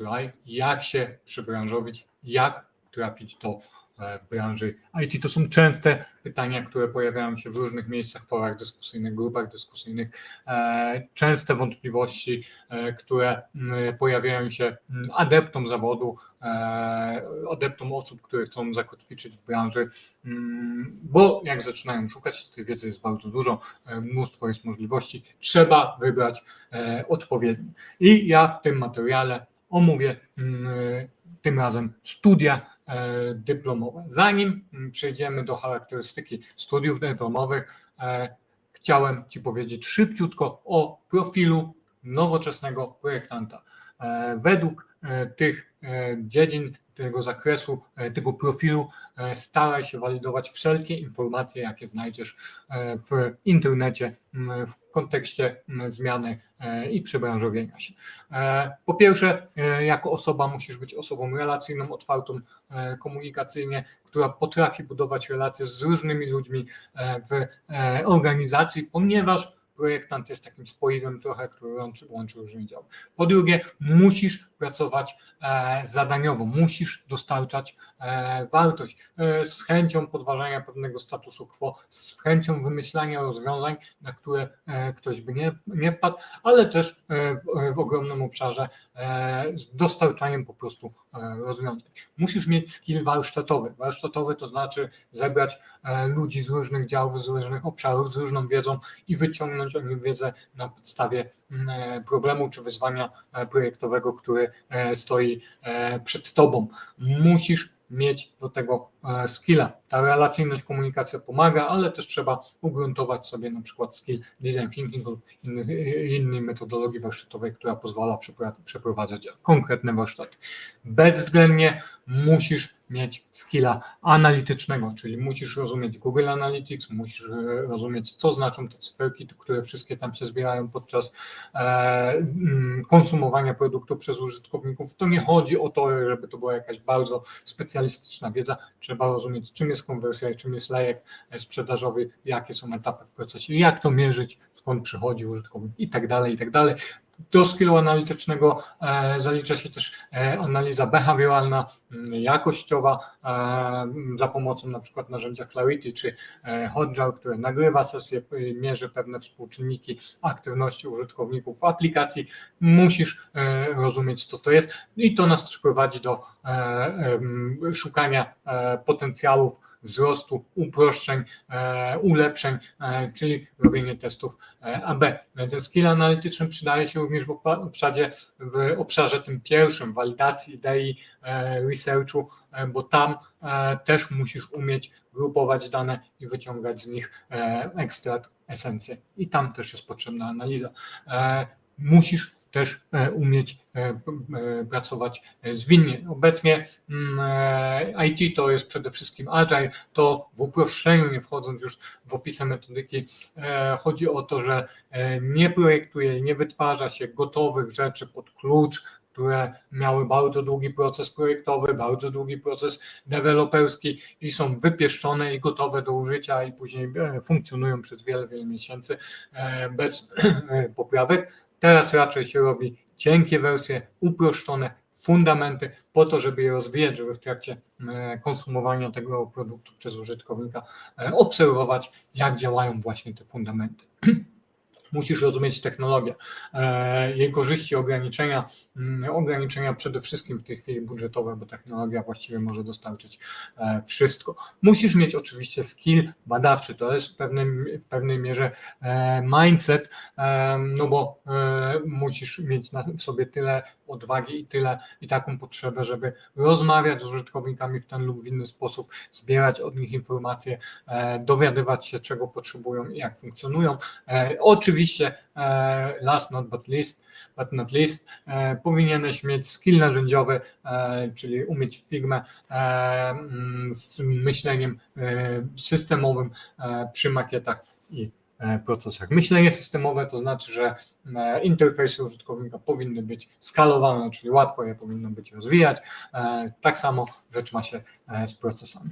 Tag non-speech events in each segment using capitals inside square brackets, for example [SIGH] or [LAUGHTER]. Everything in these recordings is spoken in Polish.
UI, jak się przybranżowić, jak trafić do e, branży IT. To są częste pytania, które pojawiają się w różnych miejscach, forach dyskusyjnych, grupach dyskusyjnych, e, częste wątpliwości, e, które pojawiają się adeptom zawodu, adeptom osób, które chcą zakotwiczyć w branży, bo jak zaczynają szukać, tej wiedzy jest bardzo dużo, mnóstwo jest możliwości, trzeba wybrać odpowiedni. I ja w tym materiale omówię tym razem studia E, dyplomowe. Zanim mm, przejdziemy do charakterystyki studiów dyplomowych, e, chciałem Ci powiedzieć szybciutko o profilu nowoczesnego projektanta. E, według tych dziedzin tego zakresu, e, tego profilu e, staraj się walidować wszelkie informacje, jakie znajdziesz e, w internecie w kontekście zmiany i przebranżowienia się. Po pierwsze, jako osoba musisz być osobą relacyjną, otwartą komunikacyjnie, która potrafi budować relacje z różnymi ludźmi w organizacji, ponieważ projektant jest takim spoiwem trochę, który łączy, łączy różne działy. Po drugie, musisz pracować e, zadaniowo, musisz dostarczać wartość e, z chęcią podważania pewnego statusu quo, z chęcią wymyślania rozwiązań, na które ktoś by nie, nie wpadł, ale też w, w ogromnym obszarze z dostarczaniem po prostu rozwiązań. Musisz mieć skill warsztatowy. Warsztatowy to znaczy zebrać ludzi z różnych działów, z różnych obszarów, z różną wiedzą i wyciągnąć o nich wiedzę na podstawie problemu czy wyzwania projektowego, który E, stoi e, przed tobą. Musisz mieć do tego e, skilla. Ta relacyjność, komunikacja pomaga, ale też trzeba ugruntować sobie na przykład skill design thinking lub innej metodologii warsztatowej, która pozwala przeprowadzać konkretne warsztaty. Bezwzględnie musisz mieć skilla analitycznego, czyli musisz rozumieć Google Analytics, musisz e, rozumieć, co znaczą te cyferki, które wszystkie tam się zbierają podczas e, mm, konsumowania produktu przez użytkowników. To nie chodzi o to, żeby to była jakaś bardzo specjalistyczna wiedza. Trzeba rozumieć, czym jest konwersja, czym jest lejek e, sprzedażowy, jakie są etapy w procesie, jak to mierzyć, skąd przychodzi użytkownik i tak dalej, i tak dalej. Do skillu analitycznego e, zalicza się też e, analiza behawioralna, jakościowa e, za pomocą na przykład narzędzia Clarity czy Hotjar, które nagrywa sesję, mierzy pewne współczynniki aktywności użytkowników w aplikacji. Musisz rozumieć, co to jest i to nas też prowadzi do szukania potencjałów wzrostu, uproszczeń, e, ulepszeń, e, czyli robienie testów e, AB. Ten skill analityczny przydaje się również w obszarze, w obszarze tym pierwszym, walidacji idei, researchu, bo tam też musisz umieć grupować dane i wyciągać z nich ekstrakt, esencję. I tam też jest potrzebna analiza. Musisz też e, umieć e, e, pracować zwinnie. Obecnie mm, IT to jest przede wszystkim agile, to w uproszczeniu, nie wchodząc już w opisy metodyki, chodzi o to, że nie projektuje, nie wytwarza się gotowych rzeczy pod klucz, które miały bardzo długi proces projektowy, bardzo długi proces deweloperski i są wypieszczone i gotowe do użycia i później funkcjonują przez wiele, wiele miesięcy bez [CLEARS THROAT] poprawek Teraz raczej się robi cienkie wersje, uproszczone, fundamenty po to, żeby je rozwijać, żeby w trakcie e, konsumowania tego produktu przez użytkownika e, obserwować, jak działają właśnie te fundamenty. [CLEARS THROAT] musisz rozumieć technologię, e, jej korzyści, ograniczenia, mm, ograniczenia przede wszystkim w tej chwili budżetowe, bo technologia właściwie może dostarczyć e, wszystko. Musisz mieć oczywiście skill badawczy, to jest w, pewnym, w pewnej mierze e, mindset, no bo musisz mieć w sobie tyle odwagi i tyle i taką potrzebę, żeby rozmawiać z użytkownikami w ten lub w inny sposób, zbierać od nich informacje, dowiadywać się, czego potrzebują i jak funkcjonują. Oczywiście oczywiście e, last not but least, but not least e, powinieneś mieć skill narzędziowy, e, czyli umieć firmę mm, z myśleniem systemowym przy makietach i procesach. Myślenie systemowe to znaczy, że interfejsy użytkownika powinny być skalowane, czyli łatwo je powinno być rozwijać. Tak samo rzecz ma się z procesami.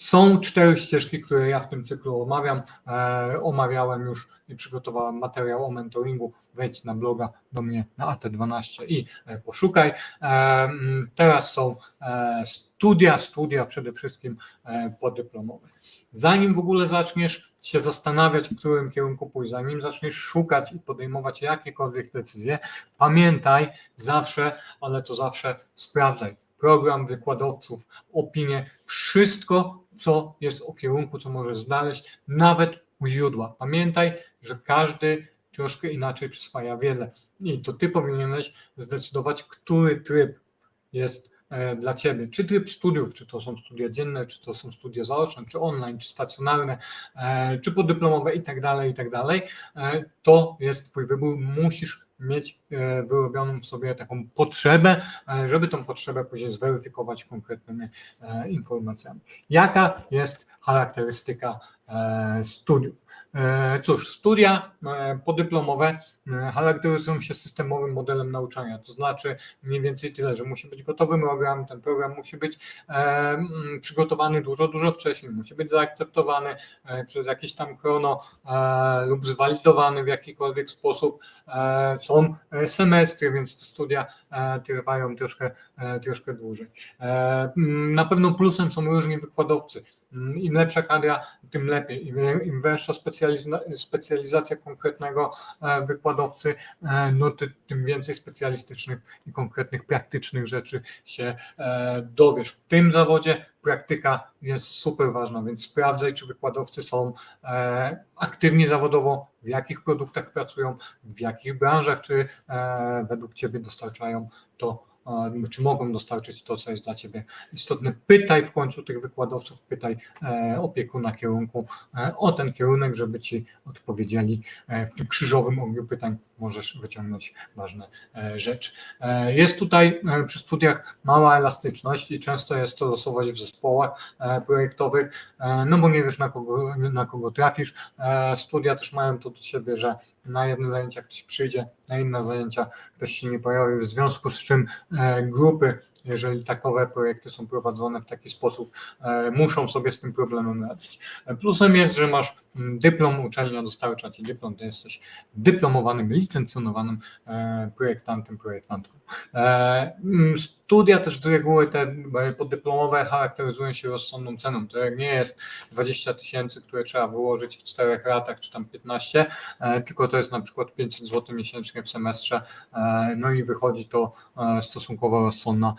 Są cztery ścieżki, które ja w tym cyklu omawiam. E, omawiałem już i przygotowałem materiał o mentoringu. Wejdź na bloga do mnie na AT12 i e, poszukaj. E, mm, teraz są e, studia, studia przede wszystkim e, podyplomowe. Zanim w ogóle zaczniesz się zastanawiać, w którym kierunku pójść, zanim zaczniesz szukać i podejmować jakiekolwiek decyzje, pamiętaj zawsze, ale to zawsze sprawdzaj program wykładowców, opinie, wszystko, co jest o kierunku, co możesz znaleźć, nawet u źródła. Pamiętaj, że każdy troszkę inaczej przyswaja wiedzę i to ty powinieneś zdecydować, który tryb jest e, dla Ciebie. Czy tryb studiów, czy to są studia dzienne, czy to są studia zaoczne, czy online, czy stacjonarne, e, czy podyplomowe i tak dalej, i tak dalej. E, to jest Twój wybór. Musisz mieć wyrobioną w sobie taką potrzebę, żeby tą potrzebę później zweryfikować konkretnymi informacjami. Jaka jest charakterystyka studiów? Cóż, studia podyplomowe charakteryzują się systemowym modelem nauczania, to znaczy mniej więcej tyle, że musi być gotowy program, ten program musi być przygotowany dużo, dużo wcześniej, musi być zaakceptowany przez jakieś tam chrono lub zwalidowany w jakikolwiek sposób. Są semestry, więc studia trwają troszkę, troszkę dłużej. Na pewno plusem są różni wykładowcy. Im lepsza kadra, tym lepiej. Im, im węższa specjalizacja konkretnego wykładowcy, no tym więcej specjalistycznych i konkretnych, praktycznych rzeczy się dowiesz. W tym zawodzie praktyka jest super ważna, więc sprawdzaj, czy wykładowcy są aktywni zawodowo, w jakich produktach pracują, w jakich branżach, czy według Ciebie dostarczają to czy mogą dostarczyć to, co jest dla Ciebie istotne. Pytaj w końcu tych wykładowców, pytaj e, opiekuna kierunku e, o ten kierunek, żeby Ci odpowiedzieli e, w tym krzyżowym ogniu pytań możesz wyciągnąć ważne rzeczy. Jest tutaj przy studiach mała elastyczność i często jest to losować w zespołach projektowych, no bo nie wiesz na kogo, na kogo trafisz. Studia też mają to do siebie, że na jedne zajęcia ktoś przyjdzie, na inne zajęcia ktoś się nie pojawi, w związku z czym e, grupy, jeżeli takowe projekty są prowadzone w taki sposób, e, muszą sobie z tym problemem radzić. E, plusem jest, że masz dyplom, uczelnia dostarcza ci dyplom, to jesteś dyplomowanym, licencjonowanym projektantem, projektantką. Mm, studia też z reguły te poddyplomowe charakteryzują się rozsądną ceną. To nie jest 20 tysięcy, które trzeba wyłożyć w czterech latach, czy tam 15, tylko to jest na przykład 500 zł miesięcznie w semestrze, no i wychodzi to stosunkowo rozsądna,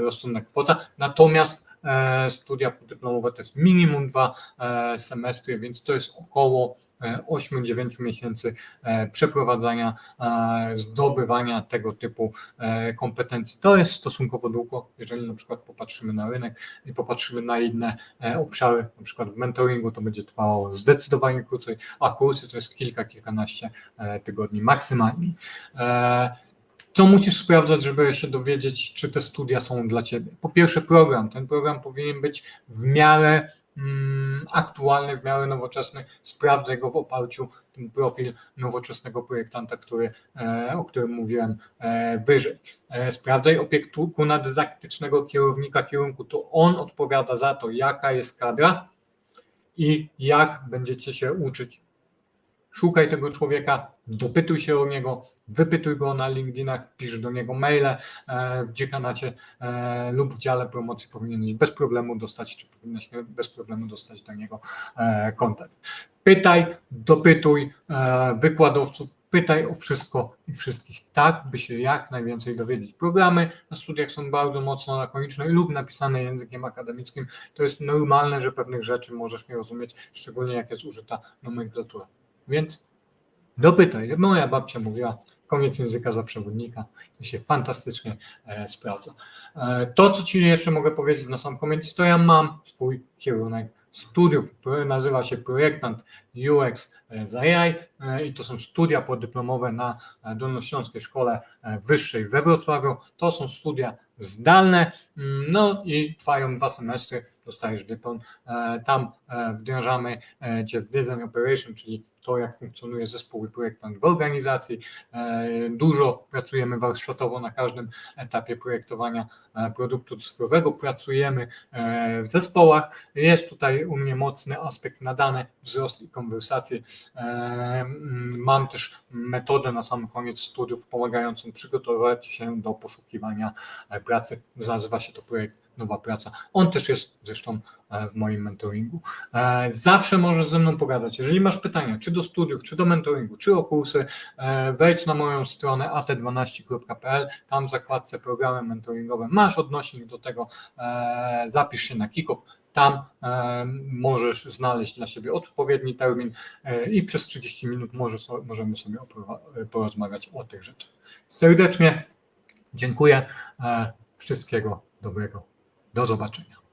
rozsądna kwota. Natomiast studia podyplomowe to jest minimum dwa semestry, więc to jest około 8-9 miesięcy e, przeprowadzania, e, zdobywania tego typu e, kompetencji. To jest stosunkowo długo, jeżeli na przykład popatrzymy na rynek i popatrzymy na inne obszary, na przykład w mentoringu to będzie trwało zdecydowanie krócej, a kursy to jest kilka, kilkanaście tygodni maksymalnie. Co musisz sprawdzać, żeby się dowiedzieć, czy te studia są dla Ciebie? Po pierwsze, program. Ten program powinien być w miarę Mm, aktualny, w miarę nowoczesny, sprawdzę go w oparciu ten profil nowoczesnego projektanta, który, e, o którym mówiłem e, wyżej. E, sprawdzaj opiekuna dydaktycznego kierownika kierunku, to on odpowiada za to, jaka jest kadra i jak będziecie się uczyć. Szukaj tego człowieka, dopytuj się o niego, wypytuj go na LinkedInach, pisz do niego maile e, w dziekanacie e, lub w dziale promocji powinieneś bez problemu dostać, czy powinnaś bez problemu dostać do niego e, kontakt. Pytaj, dopytuj wykładowców, pytaj o wszystko i wszystkich, tak by się jak najwięcej dowiedzieć. Programy na studiach są bardzo mocno lakoniczne lub napisane językiem akademickim. To jest normalne, że pewnych rzeczy możesz nie rozumieć, szczególnie jak jest użyta nomenklatura. Więc dopytaj. Moja babcia mówiła, koniec języka za przewodnika. To się fantastycznie e, sprawdza. E, to, co Ci jeszcze mogę powiedzieć na sam koniec, to ja mam swój kierunek studiów, nazywa się projektant UX z AI e, i to są studia podyplomowe na Dolnośląskiej Szkole Wyższej we Wrocławiu. To są studia zdalne, mm, no i trwają dwa semestry, dostajesz dyplom. Tam wdrażamy Cię w Design Operation, czyli to, jak funkcjonuje zespół i projektant w organizacji. E, Dużo pracujemy warsztatowo na każdym etapie projektowania e, produktu cyfrowego, pracujemy e, w zespołach. Jest tutaj u mnie mocny aspekt nadany, wzrost i konwersacje. E, mm, Mam też metodę na sam koniec studiów pomagającą przygotować się do poszukiwania e, pracy. Nazywa się to projekt Nowa Praca. On też jest zresztą e, w moim mentoringu. E, Zawsze możesz ze mną pogadać. Jeżeli masz pytania, czy do studiów, czy do mentoringu, czy o kursy, e, wejdź na moją stronę at12.pl. Tam w zakładce programy mentoringowe masz odnośnik do tego. Zapisz się na Kikow. Tam e, możesz znaleźć dla siebie odpowiedni termin e, i przez 30 minut może, so, możemy sobie porozmawiać o tych rzeczach. Serdecznie dziękuję. E, Wszystkiego dobrego. Do zobaczenia.